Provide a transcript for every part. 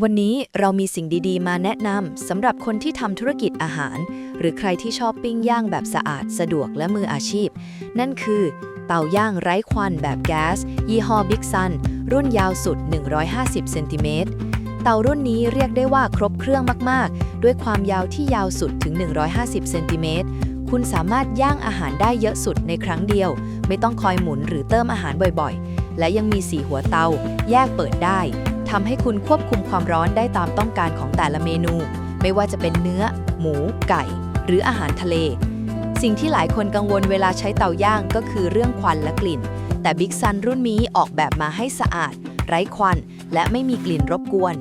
วันนี้เรามีสิ่งดีๆ มาแนะนำสำหรับคนที่ทำธุรกิจอาหาร หรือใครที่ชอบปิ้งย่างแบบสะอาด สะดวกและมืออาชีพ นั่นคือเตาย่างไร้ควันแบบแก๊ส ยี่ห้อ Big Sun รุ่นยาวสุด 150 เซนติเมตรเตารุ่นนี้เรียกได้ว่าครบเครื่องมาก ๆ ด้วยความยาวที่ยาวสุดถึง 150 เซนติเมตรคุณสามารถย่างอาหารได้เยอะสุดในครั้งเดียว ไม่ต้องคอยหมุนหรือเติมอาหารบ่อยๆ และยังมีสีหัวเตา แยกเปิดได้ ทำให้คุณควบคุมความร้อนได้ตามต้องการของแต่ละเมนู ไม่ว่าจะเป็นเนื้อ หมู ไก่ หรืออาหารทะเล สิ่งที่หลายคนกังวลเวลาใช้เตาย่างก็คือเรื่องควันและกลิ่น แต่ Big Sun รุ่นนี้ออกแบบมาให้สะอาด ไร้ควัน และไม่มีกลิ่นรบกวน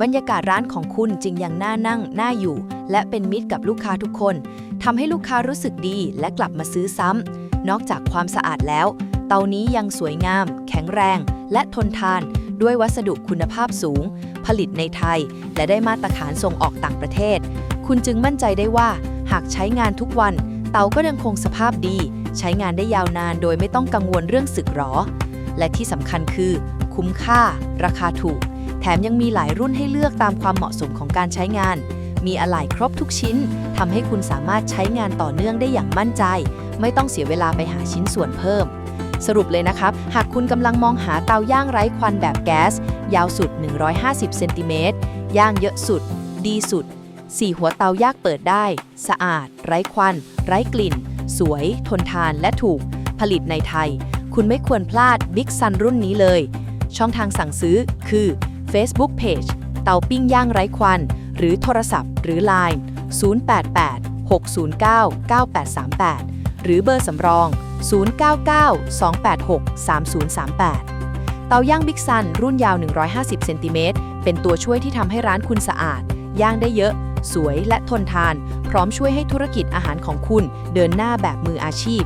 บรรยากาศร้านของคุณจึงยังน่านั่ง น่าอยู่ และเป็นมิตรกับลูกค้าทุกคนทำให้ลูกค้ารู้สึกดีและกลับมาซื้อซ้ำนอกจากความสะอาดแล้ว เตานี้ยังสวยงาม แข็งแรง และทนทาน ด้วยวัสดุคุณภาพสูง ผลิตในไทย และได้มาตรฐานส่งออกต่างประเทศ คุณจึงมั่นใจได้ว่า หากใช้งานทุกวัน เตาก็ยังคงสภาพดี ใช้งานได้ยาวนานโดยไม่ต้องกังวลเรื่องสึกหรอ และที่สำคัญคือ คุ้มค่า ราคาถูก แถมยังมีหลายรุ่นให้เลือกตามความเหมาะสมของการใช้งาน มีอะไหล่ครบทุกชิ้นทำให้คุณสามารถใช้งานต่อเนื่องได้อย่างมั่นใจ ไม่ต้องเสียเวลาไปหาชิ้นส่วนเพิ่ม สรุปเลยนะครับ หากคุณกำลังมองหาเตาย่างไร้ควันแบบแก๊ส ยาวสุด 150 เซนติเมตร ย่างเยอะสุด ดีสุดสี่หัวเตายากเปิดได้ สะอาด ไร้ควัน ไร้กลิ่น สวย ทนทานและถูก ผลิตในไทย คุณไม่ควรพลาด Big Sun รุ่นนี้เลย ช่องทางสั่งซื้อคือ Facebook Page เตาปิ้งย่างไร้ควัน หรือโทรศัพท์ หรือ Line 088 609 9838 หรือเบอร์สำรอง099 286 3038 เตาย่างบิ๊กซันรุ่นยาว 150 เซนติเมตร เป็นตัวช่วยที่ทำให้ร้านคุณสะอาด ย่างได้เยอะ สวยและทนทาน พร้อมช่วยให้ธุรกิจอาหารของคุณเดินหน้าแบบมืออาชีพ